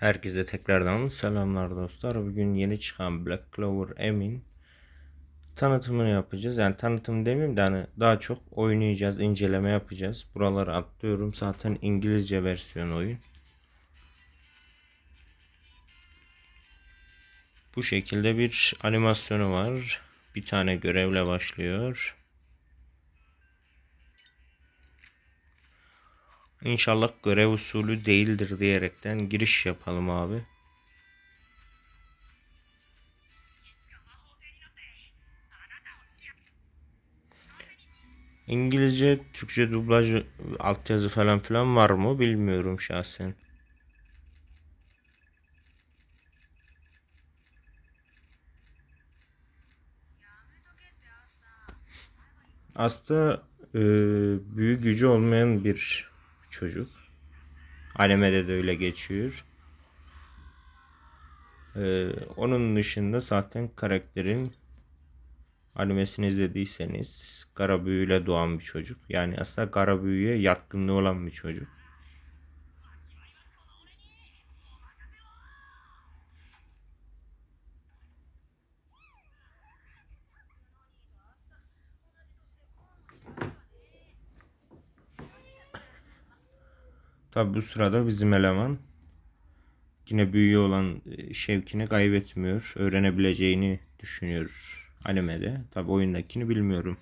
Herkese tekrardan selamlar dostlar. Bugün yeni çıkan Black Clover Emin tanıtımını yapacağız. Yani tanıtım demeyeyim de hani daha çok oynayacağız, inceleme yapacağız. Buraları atlıyorum. Zaten İngilizce versiyon oyun. Bu şekilde bir animasyonu var. Bir tane görevle başlıyor. İnşallah görev usulü değildir diyerekten giriş yapalım abi. İngilizce, Türkçe dublaj, altyazı falan filan var mı bilmiyorum şahsen. Aslında e, büyük gücü olmayan bir çocuk. Animede de öyle geçiyor. Ee, onun dışında zaten karakterin animesini izlediyseniz kara büyüyle doğan bir çocuk. Yani aslında kara büyüye yatkınlığı olan bir çocuk. Tabi bu sırada bizim eleman yine büyüğü olan e, şevkini kaybetmiyor. Öğrenebileceğini düşünüyor animede. Tabi oyundakini bilmiyorum.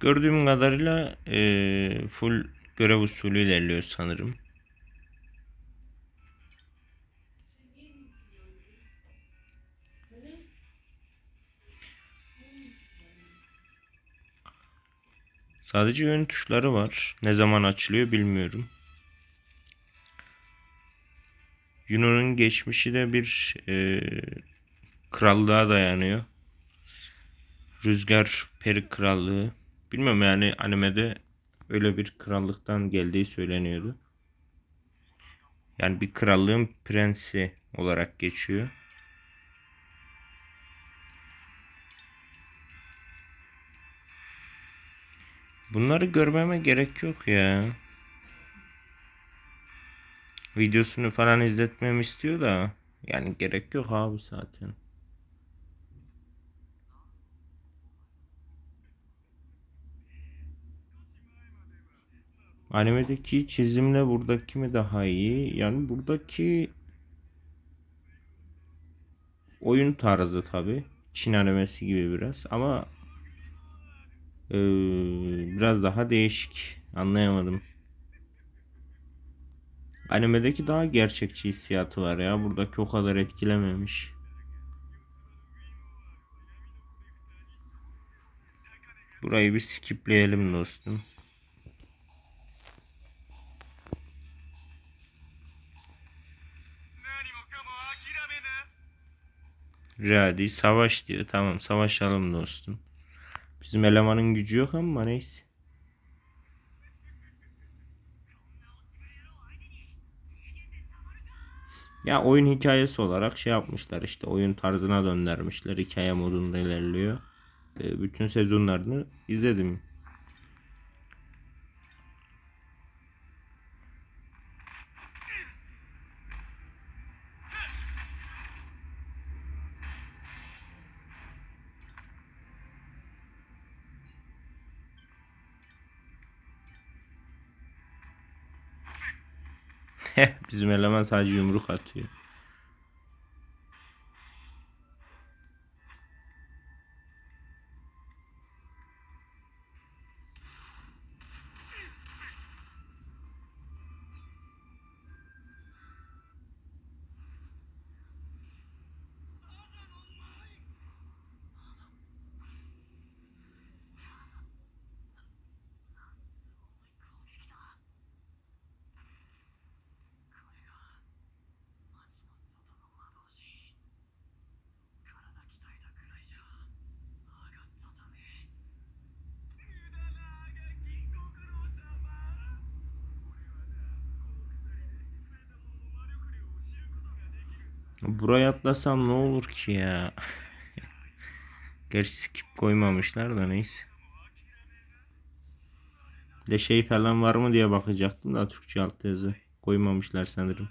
Gördüğüm kadarıyla e, full görev usulü ilerliyor sanırım. Sadece yön tuşları var. Ne zaman açılıyor bilmiyorum. Yunan'ın geçmişi de bir e, krallığa dayanıyor. Rüzgar Peri Krallığı. Bilmiyorum yani animede öyle bir krallıktan geldiği söyleniyordu. Yani bir krallığın prensi olarak geçiyor. Bunları görmeme gerek yok ya. Videosunu falan izletmemi istiyor da yani gerek yok abi zaten. Animedeki çizimle buradaki mi daha iyi? Yani buradaki oyun tarzı tabi. Çin animesi gibi biraz ama ee, biraz daha değişik. Anlayamadım. Animedeki daha gerçekçi hissiyatı var ya. Buradaki o kadar etkilememiş. Burayı bir skipleyelim dostum. Radi savaş diyor. Tamam savaşalım dostum. Bizim elemanın gücü yok ama neyse. Ya oyun hikayesi olarak şey yapmışlar işte oyun tarzına döndürmüşler. Hikaye modunda ilerliyor. Bütün sezonlarını izledim. Bizim eleman sadece yumruk atıyor. Buraya atlasam ne olur ki ya? Gerçi skip koymamışlar da neyse. De şey falan var mı diye bakacaktım da Türkçe alt yazı koymamışlar sanırım.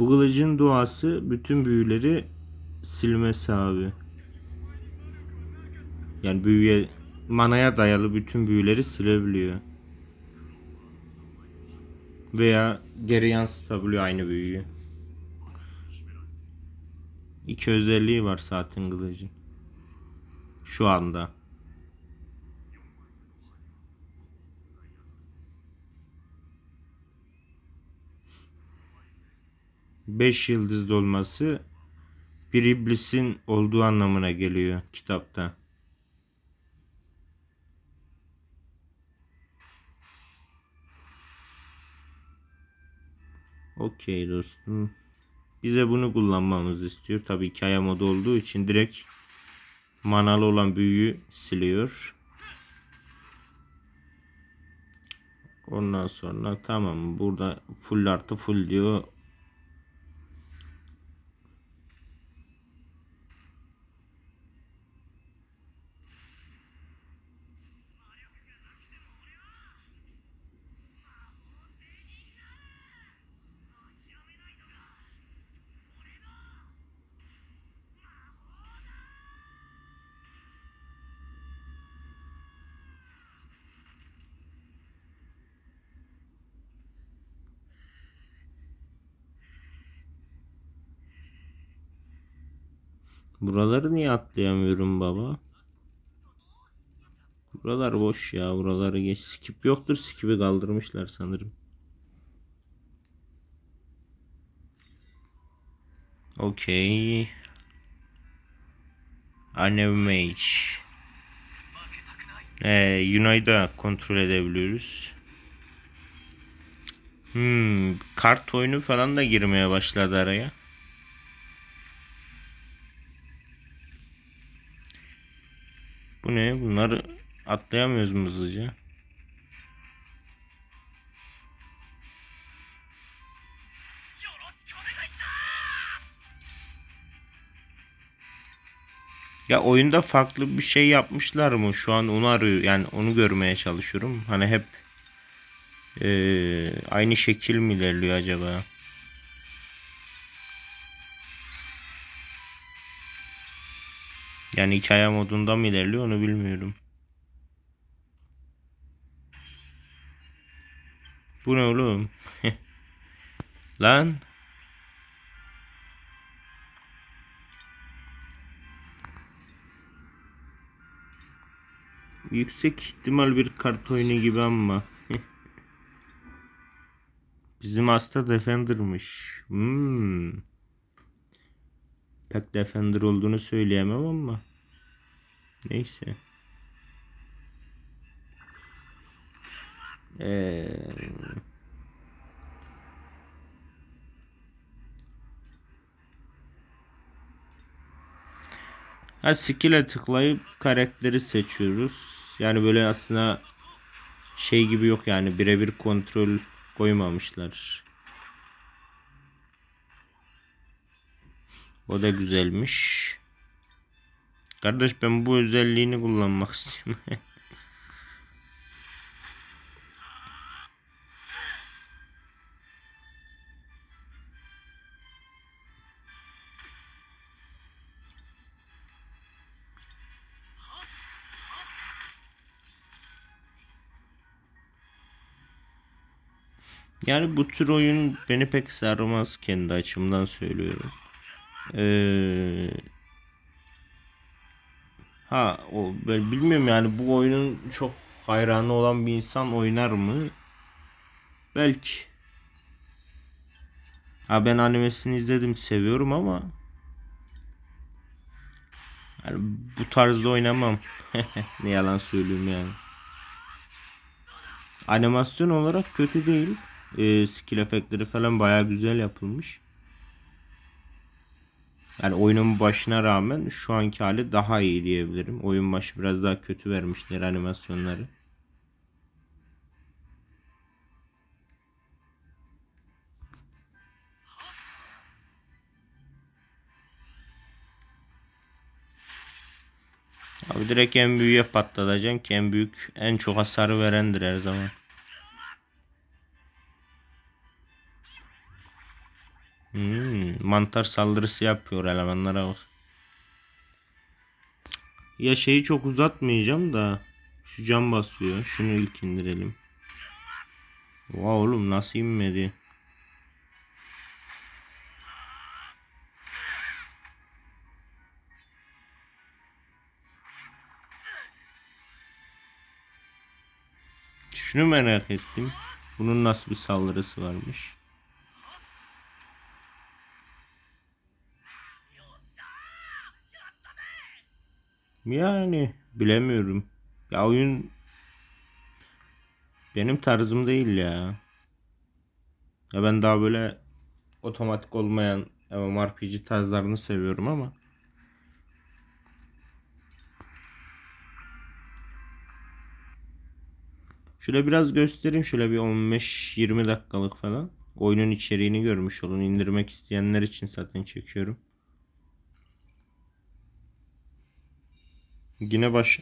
Bu kılıcın duası bütün büyüleri silmesi abi. Yani büyüye manaya dayalı bütün büyüleri silebiliyor. Veya geri yansıtabiliyor aynı büyüyü. İki özelliği var saatin kılıcın. Şu anda. 5 yıldızlı olması bir iblisin olduğu anlamına geliyor kitapta. Okey dostum. Bize bunu kullanmamızı istiyor. Tabii hikaye modu olduğu için direkt manalı olan büyüyü siliyor. Ondan sonra tamam burada full artı full diyor. Buraları niye atlayamıyorum baba? Buralar boş ya. Buraları geç. Skip yoktur. Skip'i kaldırmışlar sanırım. Okey. Mage. Ee, Yunay'ı da kontrol edebiliyoruz. Hmm, kart oyunu falan da girmeye başladı araya. Bu ne? Bunları atlayamıyoruz mu hızlıca? Ya oyunda farklı bir şey yapmışlar mı? Şu an onu arıyor. Yani onu görmeye çalışıyorum. Hani hep eee, aynı şekil mi ilerliyor acaba? Yani hikaye modunda mı ilerliyor onu bilmiyorum. Bu ne oğlum? Lan. Yüksek ihtimal bir kart oyunu gibi ama. Bizim hasta Defender'mış. Hmm. Pek Defender olduğunu söyleyemem ama. Neyse. Ee, ha skill'e tıklayıp karakteri seçiyoruz. Yani böyle aslında şey gibi yok yani birebir kontrol koymamışlar. O da güzelmiş. Kardeş ben bu özelliğini kullanmak istiyorum. Yani bu tür oyun beni pek sarmaz kendi açımdan söylüyorum. Ee, ha o ben bilmiyorum yani bu oyunun çok hayranı olan bir insan oynar mı? Belki. Ha ben animesini izledim seviyorum ama yani bu tarzda oynamam. ne yalan söyleyeyim yani. Animasyon olarak kötü değil. Ee, skill efektleri falan baya güzel yapılmış. Yani oyunun başına rağmen şu anki hali daha iyi diyebilirim. Oyun başı biraz daha kötü vermişler animasyonları. Abi direkt en büyüğe patlatacaksın ki en büyük en çok hasarı verendir her zaman. Hmm, mantar saldırısı yapıyor elemanlara bak. Ya şeyi çok uzatmayacağım da şu cam basıyor. Şunu ilk indirelim. Vay oğlum nasıl inmedi? Şunu merak ettim. Bunun nasıl bir saldırısı varmış? Yani bilemiyorum. Ya oyun benim tarzım değil ya. Ya ben daha böyle otomatik olmayan MMORPG tarzlarını seviyorum ama Şöyle biraz göstereyim. Şöyle bir 15-20 dakikalık falan. Oyunun içeriğini görmüş olun. İndirmek isteyenler için zaten çekiyorum. Yine baş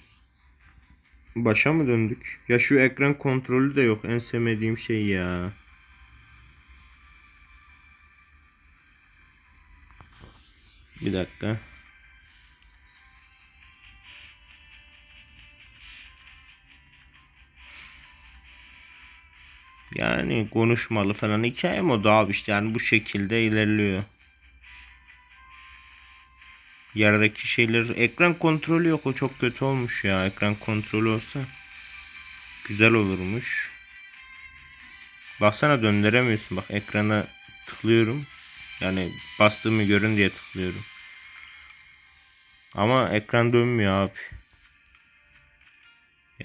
başa mı döndük? Ya şu ekran kontrolü de yok. En sevmediğim şey ya. Bir dakika. Yani konuşmalı falan hikaye modu abi işte yani bu şekilde ilerliyor. Yerdeki şeyler ekran kontrolü yok o çok kötü olmuş ya ekran kontrolü olsa güzel olurmuş. Baksana döndüremiyorsun bak ekrana tıklıyorum. Yani bastığımı görün diye tıklıyorum. Ama ekran dönmüyor abi.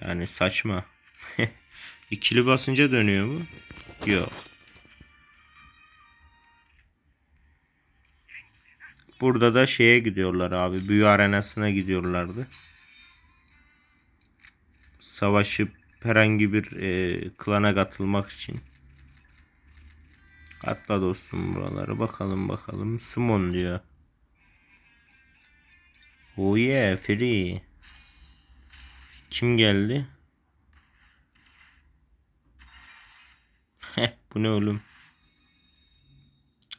Yani saçma. İkili basınca dönüyor mu? Yok. Burada da şeye gidiyorlar abi. Büyü arenasına gidiyorlardı. Savaşıp herhangi bir e, klana katılmak için. Atla dostum buraları. Bakalım bakalım. Summon diyor. Oh yeah free. Kim geldi? Bu ne oğlum?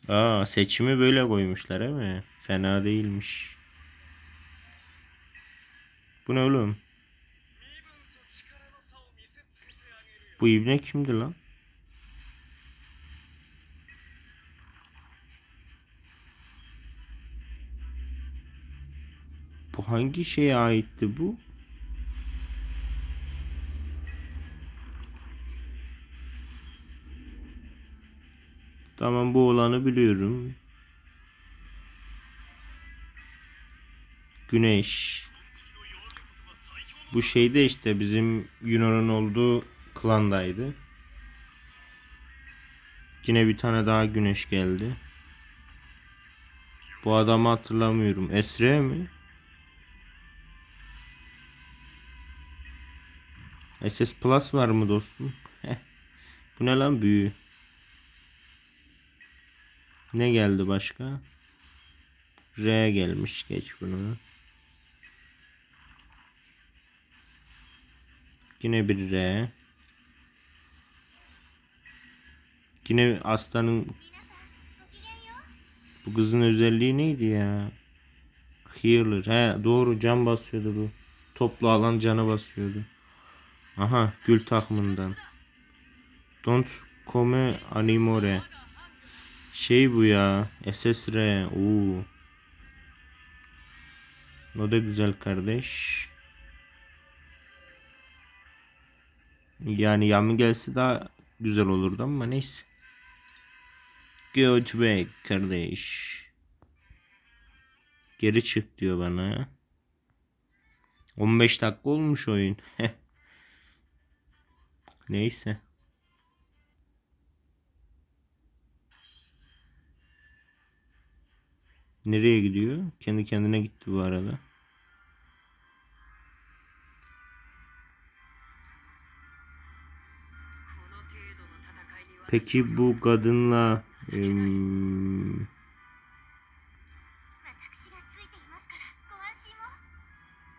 Aa seçimi böyle koymuşlar değil mi? Fena değilmiş. Bu ne oğlum? Bu ibne kimdi lan? Bu hangi şeye aitti bu? Tamam bu olanı biliyorum. Güneş. Bu şeyde işte bizim Yunan'ın olduğu klandaydı. Yine bir tane daha güneş geldi. Bu adamı hatırlamıyorum. Esre mi? SS Plus var mı dostum? Bu ne lan büyü? Ne geldi başka? R gelmiş. Geç bunu. Yine bir R. Yine aslanın bu kızın özelliği neydi ya? Healer. He doğru can basıyordu bu. Toplu alan canı basıyordu. Aha gül takımından. Don't come animore. Şey bu ya. SSR. Oo. O da güzel kardeş. Yani Yami gelse daha güzel olurdu ama neyse. Go to back kardeş. Geri çık diyor bana. 15 dakika olmuş oyun. Neyse. Nereye gidiyor? Kendi kendine gitti bu arada. Peki bu kadınla e,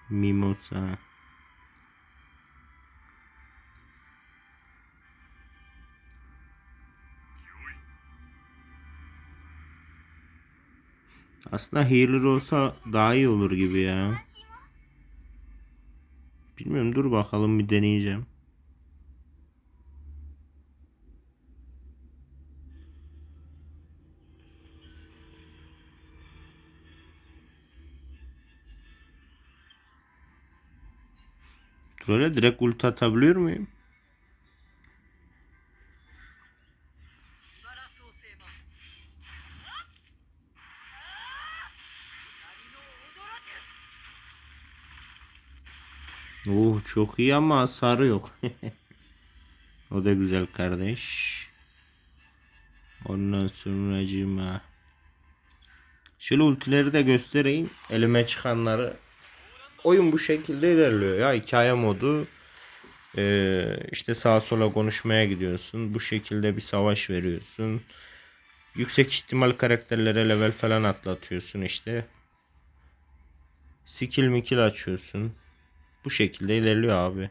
Mimosa. Aslında healer olsa daha iyi olur gibi ya. Bilmiyorum dur bakalım bir deneyeceğim. Şuraya direkt ulti atabiliyor muyum? Oh çok iyi ama hasarı yok. o da güzel kardeş. Ondan sonra cima. Şöyle ultileri de göstereyim. Elime çıkanları Oyun bu şekilde ilerliyor ya. Hikaye modu. Ee, işte sağa sola konuşmaya gidiyorsun. Bu şekilde bir savaş veriyorsun. Yüksek ihtimal karakterlere level falan atlatıyorsun işte. Skill mikil açıyorsun. Bu şekilde ilerliyor abi.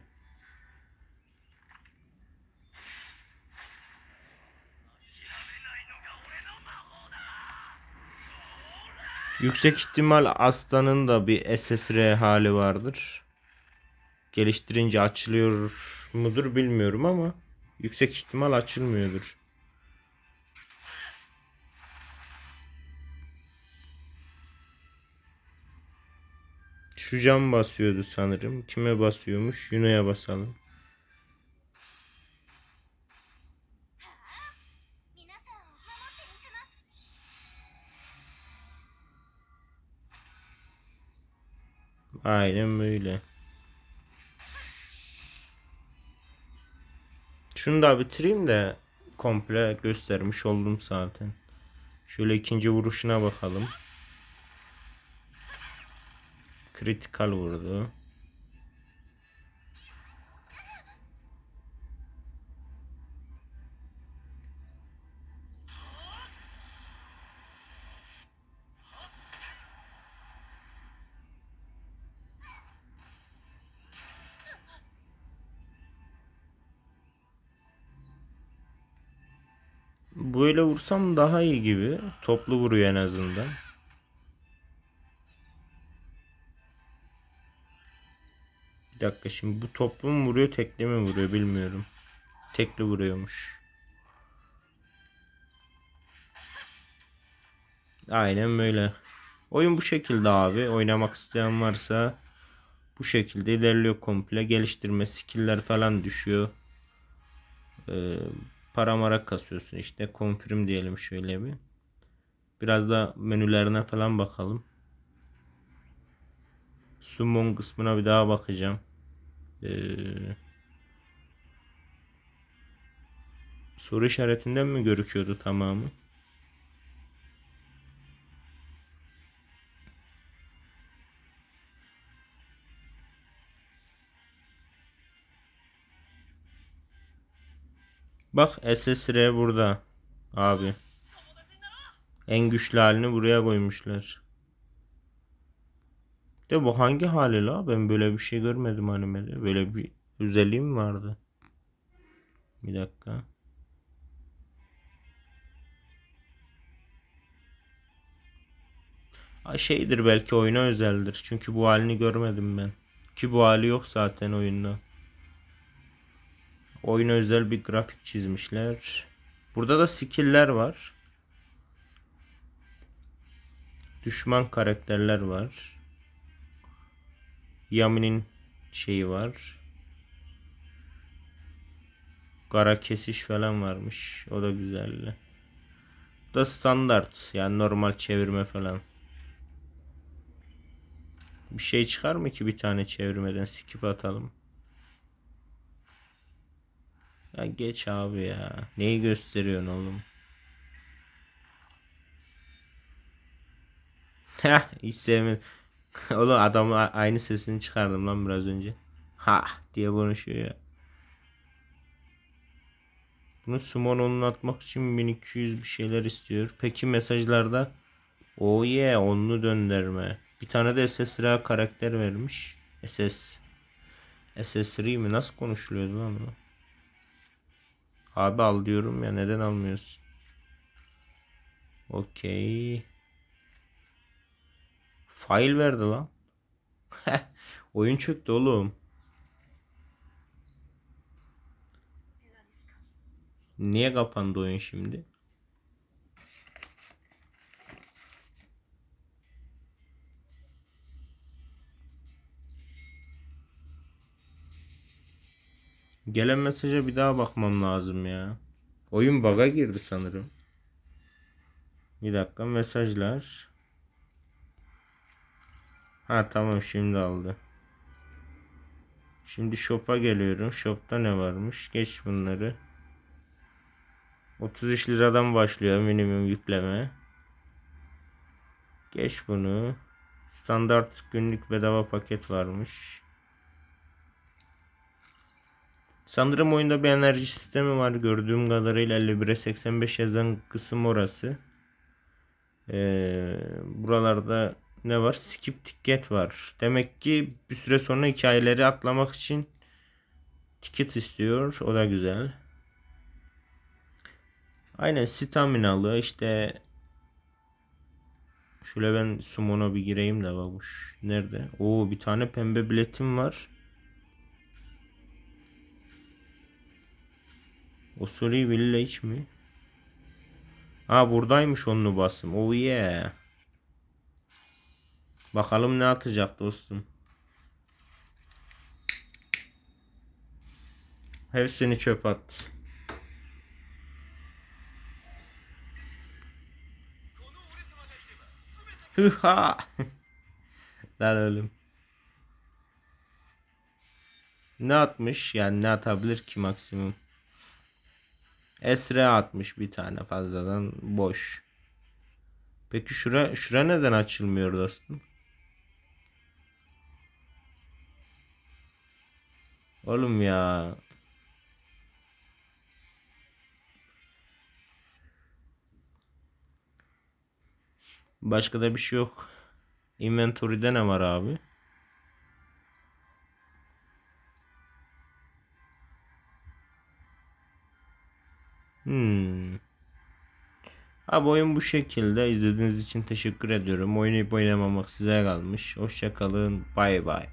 Yüksek ihtimal Aslan'ın da bir SSR hali vardır. Geliştirince açılıyor mudur bilmiyorum ama yüksek ihtimal açılmıyordur. Şu cam basıyordu sanırım. Kime basıyormuş? Yuno'ya basalım. Aynen böyle. Şunu da bitireyim de komple göstermiş oldum zaten. Şöyle ikinci vuruşuna bakalım. Kritikal vurdu. Böyle vursam daha iyi gibi. Toplu vuruyor en azından. Bir dakika şimdi bu toplu mu vuruyor tekli mi vuruyor bilmiyorum. Tekli vuruyormuş. Aynen böyle. Oyun bu şekilde abi. Oynamak isteyen varsa bu şekilde ilerliyor komple. Geliştirme skill'ler falan düşüyor. Ee, para mara kasıyorsun işte. Confirm diyelim şöyle bir. Biraz da menülerine falan bakalım. Summon kısmına bir daha bakacağım. Ee, soru işaretinden mi görüküyordu tamamı? Bak SSR burada. Abi. En güçlü halini buraya koymuşlar. De bu hangi hali la? Ben böyle bir şey görmedim animede. Böyle bir özelliği mi vardı? Bir dakika. Şeydir belki oyuna özeldir. Çünkü bu halini görmedim ben. Ki bu hali yok zaten oyunda. Oyuna özel bir grafik çizmişler. Burada da skill'ler var. Düşman karakterler var. Yami'nin şeyi var. kara kesiş falan varmış. O da güzel. Bu da standart. Yani normal çevirme falan. Bir şey çıkar mı ki bir tane çevirmeden skip atalım. Ya geç abi ya. Neyi gösteriyorsun oğlum? Heh hiç sevmedim. Oğlum adamın a- aynı sesini çıkardım lan biraz önce. Ha diye konuşuyor ya. Bunu Sumonon'un atmak için 1200 bir şeyler istiyor. Peki mesajlarda Oh yeah onlu döndürme. Bir tane de SS karakter vermiş. SS SS3 mi? Nasıl konuşuluyordu lan bu? Abi al diyorum ya neden almıyorsun? Okey. Fail verdi lan. Oyun çöktü oğlum. Niye kapandı oyun şimdi? Gelen mesaja bir daha bakmam lazım ya. Oyun bug'a girdi sanırım. Bir dakika mesajlar. Ha tamam şimdi aldı. Şimdi shop'a geliyorum. Shop'ta ne varmış? Geç bunları. 33 liradan başlıyor minimum yükleme. Geç bunu. Standart günlük bedava paket varmış. Sanırım oyunda bir enerji sistemi var. Gördüğüm kadarıyla 51'e 85 yazan kısım orası. Ee, buralarda ne var? Skip ticket var. Demek ki bir süre sonra hikayeleri atlamak için ticket istiyor. O da güzel. Aynen staminalı işte Şöyle ben summoná bir gireyim de babuş. Nerede? Oo bir tane pembe biletim var. Osuri Village mi? Ha buradaymış onu basım. Oh yeah. Bakalım ne atacak dostum. Hepsini çöp at. Hıha. Lan oğlum. Ne atmış? Yani ne atabilir ki maksimum? Esre atmış bir tane fazladan boş. Peki şura şura neden açılmıyor dostum? Oğlum ya. Başka da bir şey yok. Inventory'de ne var abi? Hmm. Abi oyun bu şekilde. İzlediğiniz için teşekkür ediyorum. Oynayıp oynamamak size kalmış. Hoşçakalın. Bay bay.